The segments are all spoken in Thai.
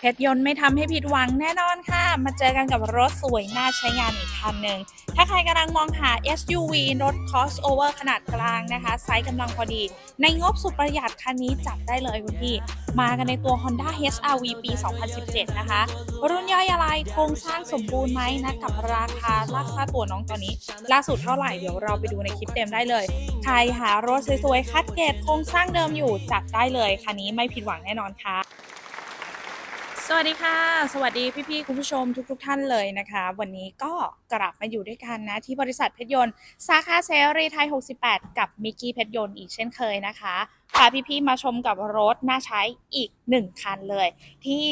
เพชรยนต์ไม่ทำให้ผิดหวังแน่นอนค่ะ มาเจอกันกับรถสวยน่าใช้งานอีกคันหนึ่ง ถ้าใครกำลังมองหา SUV รถ crossover ขนาดกลางนะคะ ไซส์กำลังพอดี ในงบสุดประหยัดคันนี้จัดได้เลยคุณพี่ มากันในตัว Honda HRV ปี 2017 นะคะ รุ่นย่อยอะไรโครงสร้างสมบูรณ์ไหมนะ กับราคาราคาตัวน้องตอนนี้ ล่าสุดเท่าไหร่เดี๋ยวเราไปดูในคลิปเต็มได้เลย ใครหารถสวยๆคัดเกรดโครงสร้างเดิมอยู่จัดได้เลยคันนี้ไม่ผิดหวังแน่นอนค่ะ สวัสดีค่ะ สวัสดีพี่ๆคุณผู้ชมทุกๆทท่านเลยนะคะ วันนี้ก็กลับมาอยู่ด้วยกันนะที่บริษัทเพชรยนต์สาขาเซรีไทย 68 กับมิกกี้เพชรยนต์อีกเช่นเคยนะคะพาพี่ๆมาชมกับรถน่าใช้อีก 1 คันเลย ที่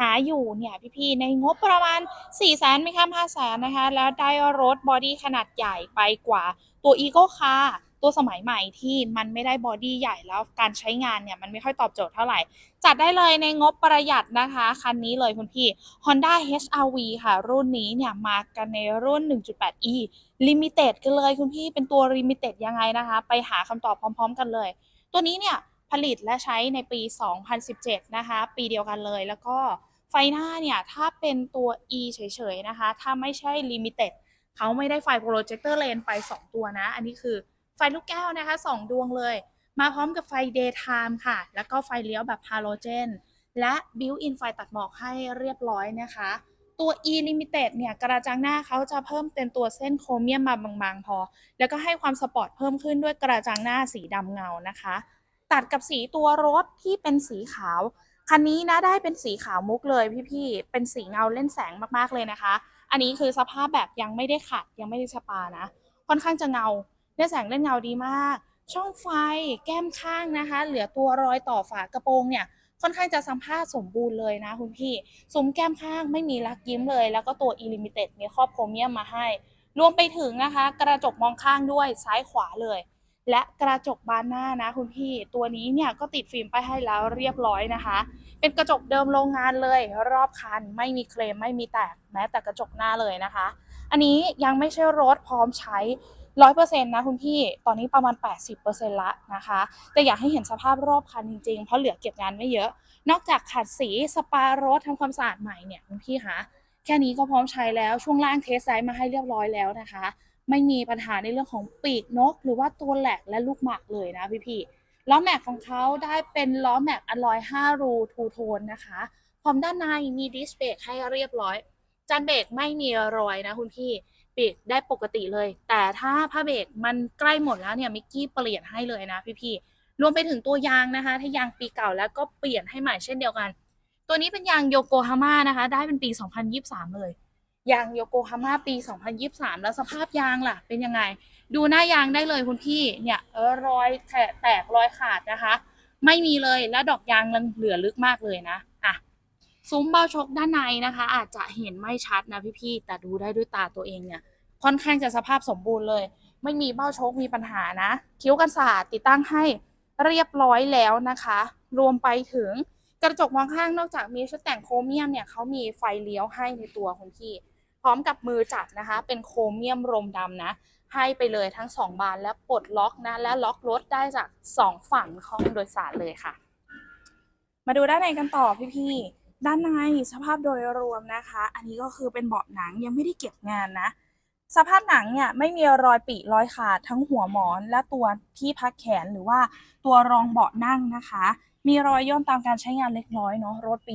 หาอยู่เนี่ยพี่ๆในงบประมาณ 4 0 0แสนไม่ข้าม5 0 0แสนนะคะ แล้วได้รถบอดี้ขนาดใหญ่ไปกว่าตัวอีโก้คา ตัวสมัยใหม่ที่มันไม่ได้บอดี้ใหญ่แล้วการใช้งานเนี่ยมันไม่ค่อยตอบโจทย์เท่าไหร่ จัดได้เลยในงบประหยัดนะคะ คันนี้เลยคุณพี่ Honda HRV ค่ะ รุ่นนี้เนี่ยมากันในรุ่น 1.8e Limited กันเลยคุณพี่เป็นตัว Limited ยังไงนะคะ ไปหาคำตอบพร้อม ๆ กันเลย ตัวนี้เนี่ยผลิตและใช้ในปี 2017 นะคะ ปีเดียวกันเลยแล้วก็ไฟหน้าเนี่ย ถ้าเป็นตัว E เฉยๆนะคะ ถ้าไม่ใช่ Limited เขาไม่ได้ไฟ Projector Lane ไป 2 ตัวนะ อันนี้คือ ไฟลูกแก้วนะคะ 2 ดวงเลย มาพร้อมกับไฟ daytime ค่ะ แล้วก็ไฟเลี้ยวแบบ halogen และ built-in ไฟตัดหมอกให้เรียบร้อยนะคะ ตัว e limited เนี่ยกระจังหน้าเขาจะเพิ่มเป็นตัวเส้นโครเมียมมาบางๆ พอ แล้วก็ให้ความสปอร์ตเพิ่มขึ้นด้วยกระจังหน้าสีดำเงานะคะ ตัดกับสีตัวรถที่เป็นสีขาวคันนี้นะได้เป็นสีขาวมุกเลยพี่ๆ เป็นสีเงาเล่นแสงมากๆเลยนะคะ อันนี้คือสภาพแบบยังไม่ได้ขัดยังไม่ได้สปานะ ค่อนข้างจะเงา เล่นแสงเล่นเงาดีมาก ช่องไฟแก้มข้างนะคะ เหลือตัวรอยต่อฝากระโปรงเนี่ยค่อนข้างจะสัมภาษณ์สมบูรณ์เลยนะคุณพี่ซุ้มแก้มข้างไม่มีลักยิ้มเลย แล้วก็ตัว e limited มีครอบโครเมียมมาให้ รวมไปถึงนะคะ กระจกมองข้างด้วยซ้ายขวาเลย และกระจกบานหน้านะคุณพี่ตัวนี้เนี่ยก็ติดฟิล์มไปให้แล้วเรียบร้อยนะคะ เป็นกระจกเดิมโรงงานเลย รอบคันไม่มีเคลมไม่มีแตกแม้แต่กระจกหน้าเลยนะคะ อันนี้ยังไม่ใช่รถพร้อมใช้ ร้อยเปอร์เซ็นต์นะคุณพี่ ตอนนี้ประมาณ 80%ละนะคะ แต่อยากให้เห็นสภาพรอบคันจริงๆ เพราะเหลือเก็บงานไม่เยอะ นอกจากขัดสีสปารถทำความสะอาดใหม่เนี่ยคุณพี่คะแค่นี้ก็พร้อมใช้แล้วช่วงล่างเทสไซส์มาให้เรียบร้อยแล้วนะคะ ไม่มีปัญหาในเรื่องของปีกนก หรือว่าตัวแหลกและลูกหมากเลยนะพี่ๆล้อแม็กของเขาได้เป็นล้อแม็กอลลอย5รูทูโทนนะคะพร้อมด้านในมีดิสเบรกให้เรียบร้อย จานเบรกไม่มีรอยนะคุณพี่ เบรกได้ปกติเลย แต่ถ้าผ้าเบรกมันใกล้หมดแล้วเนี่ยมิกกี้เปลี่ยนให้เลยนะพี่ๆรวมไปถึงตัวยางนะคะ ถ้ายางปีเก่าแล้วก็เปลี่ยนให้ใหม่เช่นเดียวกัน ตัวนี้เป็นยางโยโกฮาม่านะคะ ได้เป็นปี 2023 เลยยางโยโกฮาม่าปี 2023 แล้วสภาพยางล่ะ เป็นยังไง ดูหน้ายางได้เลยคุณพี่เนี่ยเออรอยแตกรอยขาดนะคะ ไม่มีเลยและดอกยางยังเหลือลึกมากเลยนะ ซุ้มเบ้าชกด้านในนะคะ อาจจะเห็นไม่ชัดนะพี่ๆแต่ดูได้ด้วยตาตัวเองเนี่ย ค่อนข้างจะสภาพสมบูรณ์เลย ไม่มีเบ้าชคมีปัญหานะ คิ้วกันศาสตร์ติดตั้งให้เรียบร้อยแล้วนะคะ รวมไปถึงกระจกมองข้างนอกจากมีชุดแต่งโครเมียมเนี่ยเขามีไฟเลี้ยวให้ในตัวคุณพี่พร้อมกับมือจับนะคะ เป็นโครเมียมรมดำนะ ให้ไปเลยทั้งสองบานและปลดล็อกนะ และล็อกรถได้จากสองฝั่งห้องโดยสารเลยค่ะ มาดูด้านในกันต่อพี่ๆ ด้านในสภาพโดยรวมนะคะ อันนี้ก็คือเป็นเบาะหนังยังไม่ได้เก็บงานนะ สภาพหนังเนี่ยไม่มีรอยปีรอยขาดทั้งหัวหมอนและตัวที่พักแขนหรือว่าตัวรองเบาะนั่งนะคะ มีรอยย่นตามการใช้งานเล็กน้อยเนาะรถปี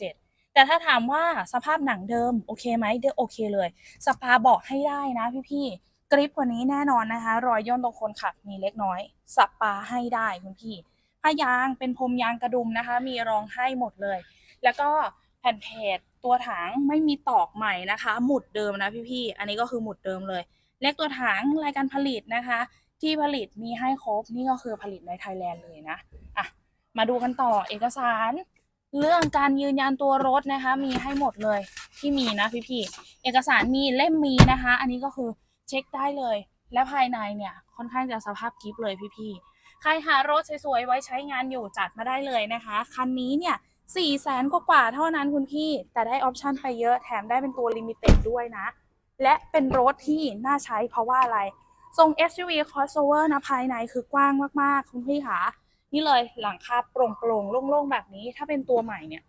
2017 แต่ถ้าถามว่าสภาพหนังเดิมโอเคไหมเดโอเคเลย สปาเบาะให้ได้นะพี่ๆกริปกว่านี้แน่นอนนะคะ รอยย่นตรงคนขับมีเล็กน้อย สปาให้ได้คุณพี่ผ้ายางเป็นพรมยางกระดุมนะคะ มีรองให้หมดเลย แล้วก็แผ่นเพจตัวถังไม่มีตอกใหม่นะคะ หมุดเดิมนะพี่ๆ อันนี้ก็คือหมุดเดิมเลย เลขตัวถังรายการผลิตนะคะ ที่ผลิตมีให้ครบนี่ก็คือผลิตในไทยแลนด์เลยนะอะมาดูกันต่อเอกสาร เรื่องการยืนยันตัวรถนะคะ มีให้หมดเลยที่มีนะพี่ๆ เอกสารมีเล่มมีนะคะ อันนี้ก็คือเช็คได้เลย และภายในเนี่ยค่อนข้างจะสภาพกิฟเลยพี่ๆ ใครหารถสวยๆไว้ใช้งานอยู่จัดมาได้เลยนะคะ คันนี้เนี่ย สี่แสนกว่าเท่านั้นคุณพี่ แต่ได้ออปชันไปเยอะแถมได้เป็นตัวลิมิเต็ดด้วยนะ และเป็นรถที่น่าใช้เพราะว่าอะไร ทรง SUV crossover นะภายในคือกว้างมากๆ คุณพี่คะนี่เลยหลังคาโปร่งๆโล่งๆ แบบนี้ถ้าเป็นตัวใหม่เนี่ย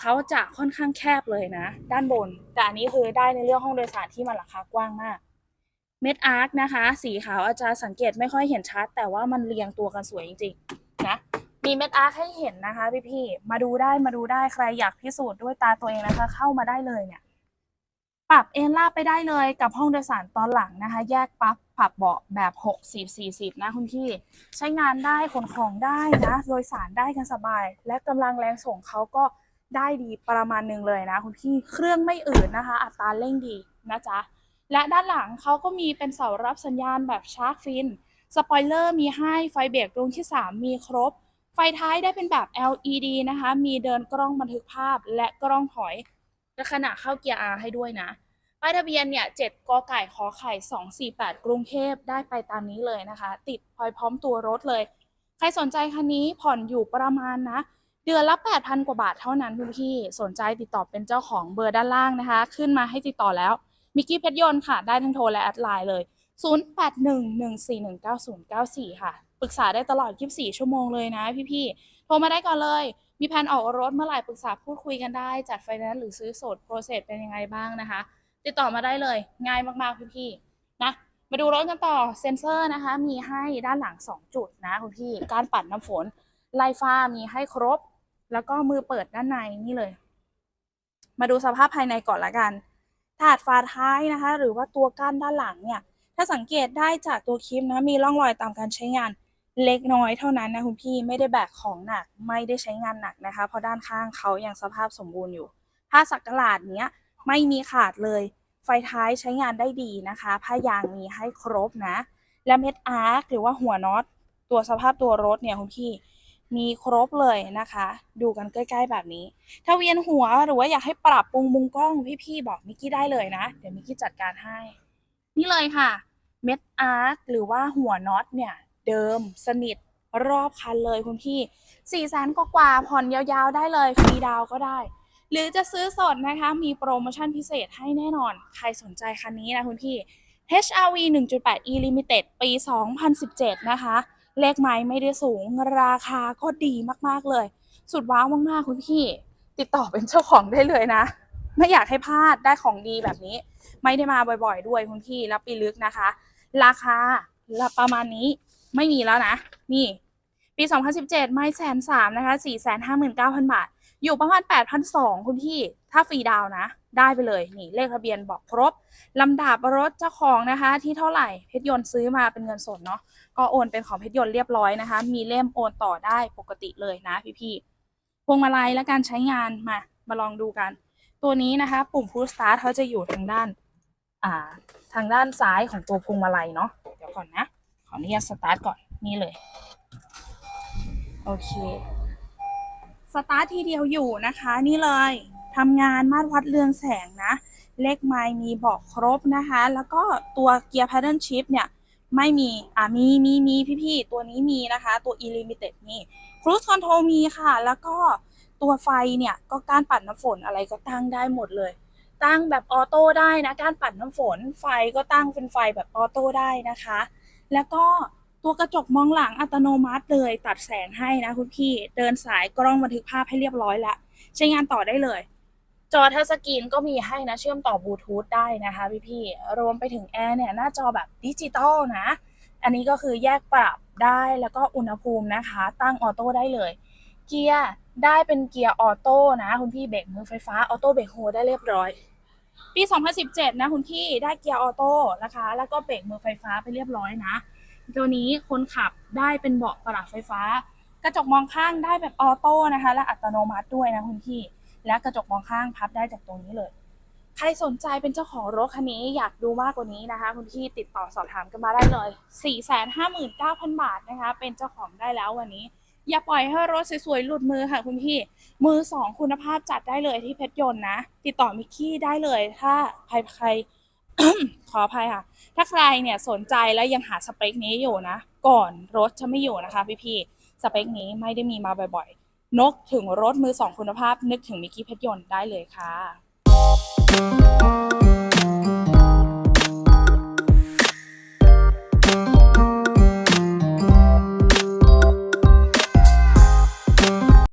เขาจะค่อนข้างแคบเลยนะ ด้านบน แต่อันนี้คือได้ในเรื่องห้องโดยสารที่มันราคากว้างมากเม็ดอาร์คนะคะ สีขาวอาจจะสังเกตไม่ค่อยเห็นชัด แต่ว่ามันเรียงตัวกันสวยจริงๆ มีเม็ดอาร์คให้เห็นนะคะพี่ๆมาดูได้มาดูได้ใครอยากพิสูจน์ด้วยตาตัวเองนะคะ เข้ามาได้เลยเนี่ย ปรับเอนลาบไปได้เลยกับห้องโดยสารตอนหลังนะคะ แยกปั๊บปรับเบาะแบบ 60 40 นะคุณพี่ ใช้งานได้ขนของได้นะโดยสารได้กันสบาย และกำลังแรงส่งเขาก็ได้ดีประมาณนึงเลยนะคุณพี่เครื่องไม่อืดนนะคะ อัตราเร่งดีนะจ๊ะและด้านหลังเขาก็มีเป็นเสารับสัญญาณแบบชาร์กฟิน สปอยเลอร์มีให้ไฟเบรกดวงที่ 3 มีครบ ฟท้ายได้เป็นแบบ LED นะคะ มีเดินกล้องบันทึกภาพและกล้องถอยและขณะเข้าเกียร์ R ให้ด้วยนะ ป้ายทะเบียนเนี่ย7กไก่ขอไข่ 248 กรุงเทพได้ไปตามนี้เลยนะคะ ติดพลอยพร้อมตัวรถเลย ใครสนใจคันนี้ผ่อนอยู่ประมาณนะ เดือนละ 8,000 กว่าบาทเท่านั้นคุณพี่ สนใจติดต่อเป็นเจ้าของเบอร์ด้านล่างนะคะ ขึ้นมาให้ติดต่อแล้ว มิกกี้เพชรยนต์ค่ะ ได้ทั้งโทรและแอดไลน์เลย 0811419094 ค่ะ ปรึกษาได้ตลอด 24 ชั่วโมงเลยนะพี่ๆ โทรมาได้ก่อนเลย มีแผนออกรถเมื่อไหร่ปรึกษาพูดคุยกันได้ จัดไฟแนนซ์หรือซื้อสดโปรเซสเป็นยังไงบ้างนะคะ ติดต่อมาได้เลย ง่ายมากๆพี่ๆ นะ มาดูรถกันต่อ เซนเซอร์นะคะ มีให้ด้านหลัง 2 จุดนะคุณพี่ การปัดน้ำฝน ไลฟ้ามีให้ครบ แล้วก็มือเปิดด้านในนี่เลย มาดูสภาพภายในก่อนละกันถาดฝาท้ายนะคะ หรือว่าตัวก้านด้านหลังเนี่ย ถ้าสังเกตได้จากตัวคลิปนะ มีร่องรอยตามการใช้งาน เล็กน้อยเท่านั้นนะคุณพี่ไม่ได้แบกของหนักไม่ได้ใช้งานหนักนะคะ เพราะด้านข้างเขายังสภาพสมบูรณ์อยู่ผ้าสักหลาดเนี้ยไม่มีขาดเลย ไฟท้ายใช้งานได้ดีนะคะผ้ายางมีให้ครบนะ และเม็ดอาร์คหรือว่าหัวน็อตตัวสภาพตัวรถเนี่ยคุณพี่มีครบเลยนะคะ ดูกันใกล้ๆแบบนี้ ถ้าเวียนหัวหรือว่าอยากให้ปรับปรุงมุมกล้องพี่ๆบอกมิกกี้ได้เลยนะ เดี๋ยวมิกกี้จัดการให้ นี่เลยค่ะ เม็ดอาร์คหรือว่าหัวน็อตเนี่ย เดิมสนิทรอบคันเลยคุณพี่4ี่แสนกว่าผ่อนยาวๆได้เลยฟรีดาวก็ได้ หรือจะซื้อสดนะคะ มีโปรโมชั่นพิเศษให้แน่นอน ใครสนใจคันนี้นะคุณพี่ HRV 1.8 E Limited ปี 2017 นะคะ เลขไม้ไม่ได้สูงราคาก็ดีมากๆเลย สุดว้าวมากๆคุณพี่ ติดต่อเป็นเจ้าของได้เลยนะ ไม่อยากให้พลาดได้ของดีแบบนี้ ไม่ได้มาบ่อยๆ ด้วยคุณพี่รับปีลึกนะคะ ราคาประมาณนี้ ไม่มีแล้วนะ นี่ ปี 2017 ไม่แสนสามนะคะ 459,000 บาท อยู่ประมาณ 8,200 คุณพี่ ถ้าฟรีดาวนะ ได้ไปเลย นี่ เลขทะเบียนบอกครบ ลำดับรถเจ้าของนะคะ ที่เท่าไหร่ เพชรยนต์ซื้อมาเป็นเงินสดเนาะ ก็โอนเป็นของเพชรยนต์เรียบร้อยนะคะ มีเล่มโอนต่อได้ปกติเลยนะพี่ๆ พวงมาลัยและการใช้งานมา มาลองดูกัน ตัวนี้นะคะ ปุ่ม push start เขาจะอยู่ทางด้าน อ่า ทางด้านซ้ายของตัวพวงมาลัยเนาะ เดี๋ยวก่อนนะ นุญาตสตาร์ทก่อนนี่เลย โอเคสตาร์ททีเดียวอยู่นะคะ นี่เลยทำงานมาตรวัดเรืองแสงนะ เลขไมล์มีบอกครบนะคะ แล้วก็ตัวเกียร์ pattern shift เนี่ยไม่มี อ่ามี มี มี พี่ ๆ ตัวนี้มีนะคะ ตัว e limited นี่ cruise control มีค่ะ แล้วก็ตัวไฟเนี่ย ก็การปัดน้ำฝนอะไรก็ตั้งได้หมดเลย ตั้งแบบออโต้ได้นะ การปัดน้ำฝน ไฟก็ตั้งเป็นไฟแบบออโต้ได้นะคะ แล้วก็ตัวกระจกมองหลังอัตโนมัติเลยตัดแสงให้นะคุณพี่ เดินสายกล้องบันทึกภาพให้เรียบร้อยล้วใช้งานต่อได้เลย จอทัชสกรีนก็มีให้นะ เชื่อมต่อบลูทูธได้นะคะพี่ๆรวมไปถึงแอร์เนี่ยหน้าจอแบบดิจิตอลนะ อันนี้ก็คือแยกปรับได้แล้วก็อุณหภูมินะคะ ตั้งออโต้ได้เลย เกียร์ได้เป็นเกียร์ออโต้นะ คุณพี่เบรกมือไฟฟ้าออโต้เบรกโฮได้เรียบร้อย ปี 2017 นะคุณพี่ได้เกียร์ออโต้นะคะ แล้วก็เบรกมือไฟฟ้าไปเรียบร้อยนะ ตัวนี้คนขับได้เป็นเบาะปรับไฟฟ้า กระจกมองข้างได้แบบออโต้นะคะ และอัตโนมัติด้วยนะคุณพี่ และกระจกมองข้างพับได้จากตรงนี้เลย ใครสนใจเป็นเจ้าของรถคันนี้อยากดูมากกว่านี้นะคะ คุณพี่ติดต่อสอบถามกันมาได้เลย 459,000 บาทนะคะ เป็นเจ้าของได้แล้ววันนี้ อย่าปล่อยให้รถสวยๆหลุดมือค่ะคุณพี่ มือสองคุณภาพจัดได้เลยที่เพชรยนต์นะ ติดต่อมิกกี้ได้เลยถ้าใครใครขออภัยค่ะ ถ้าใครเนี่ยสนใจแล้วยังหาสเปคนี้อยู่นะ ก่อนรถจะไม่อยู่นะคะพี่ๆสเปคนี้ไม่ได้มีมาบ่อยๆ นกถึงรถมือสองคุณภาพนึกถึงมิกกี้เพชรยนต์ได้เลยค่ะ